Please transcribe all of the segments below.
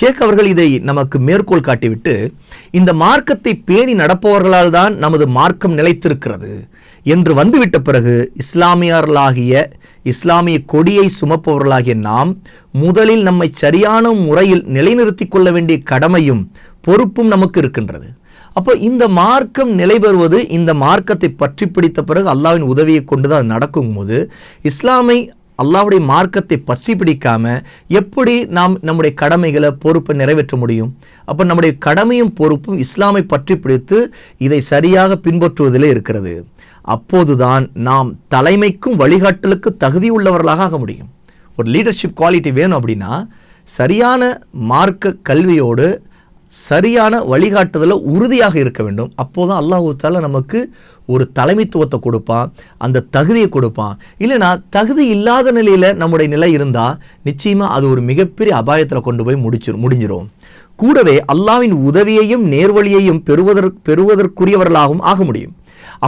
ஷேக் அவர்கள் இதை நமக்கு மேற்கோள் காட்டிவிட்டு இந்த மார்க்கத்தை பேணி நடப்பவர்களால் தான் நமது மார்க்கம் நிலைத்திருக்கிறது என்று வந்துவிட்ட பிறகு இஸ்லாமியர்களாகிய இஸ்லாமிய கொடியை சுமப்பவர்களாகிய நாம் முதலில் நம்மை சரியான முறையில் நிலைநிறுத்தி கொள்ள வேண்டிய கடமையும் பொறுப்பும் நமக்கு இருக்கின்றது. அப்போ இந்த மார்க்கம் நிலை பெறுவது இந்த மார்க்கத்தை பற்றி பிடித்த பிறகு அல்லாவின் உதவியை கொண்டு தான் நடக்கும் போது இஸ்லாமை அல்லாவுடைய மார்க்கத்தை பற்றி பிடிக்காம எப்படி நாம் நம்முடைய கடமைகளை பொறுப்பை நிறைவேற்ற முடியும்? அப்போ நம்முடைய கடமையும் பொறுப்பும் இஸ்லாமை பற்றி பிடித்து இதை சரியாக பின்பற்றுவதிலே இருக்கிறது. அப்போதுதான் நாம் தலைமைக்கும் வழிகாட்டலுக்கு தகுதி உள்ளவர்களாக ஆக முடியும். ஒரு லீடர்ஷிப் குவாலிட்டி வேணும் அப்படின்னா சரியான மார்க்க கல்வியோடு சரியான வழிகாட்டுதலில் உறுதியாக இருக்க வேண்டும். அப்போதான் அல்லாஹு தால நமக்கு ஒரு தலைமைத்துவத்தை கொடுப்பான் அந்த தகுதியை கொடுப்பான். இல்லைனா தகுதி இல்லாத நிலையில் நம்முடைய நிலை இருந்தால் நிச்சயமாக அது ஒரு மிகப்பெரிய அபாயத்தில் கொண்டு போய் முடிச்சு முடிஞ்சிரும். கூடவே அல்லாவின் உதவியையும் நேர்வழியையும் பெறுவதற் பெறுவதற்குரியவர்களாகவும் ஆக முடியும்.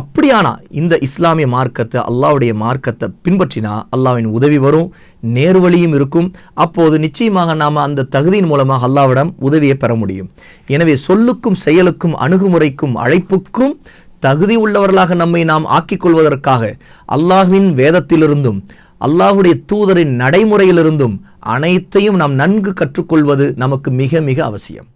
அப்படியானா இந்த இஸ்லாமிய மார்க்கத்தை அல்லாவுடைய மார்க்கத்தை பின்பற்றினா அல்லாவின் உதவி வரும் நேர்வழியும் இருக்கும். அப்போது நிச்சயமாக நாம் அந்த தகுதியின் மூலமாக அல்லாவிடம் உதவியை பெற முடியும். எனவே சொல்லுக்கும் செயலுக்கும் அணுகுமுறைக்கும் அழைப்புக்கும் தகுதி உள்ளவர்களாக நம்மை நாம் ஆக்கிக் கொள்வதற்காக அல்லாஹ்வின் வேதத்திலிருந்தும் அல்லாஹுடைய தூதரின் நடைமுறையிலிருந்தும் அனைத்தையும் நாம் நன்கு கற்றுக்கொள்வது நமக்கு மிக மிக அவசியம்.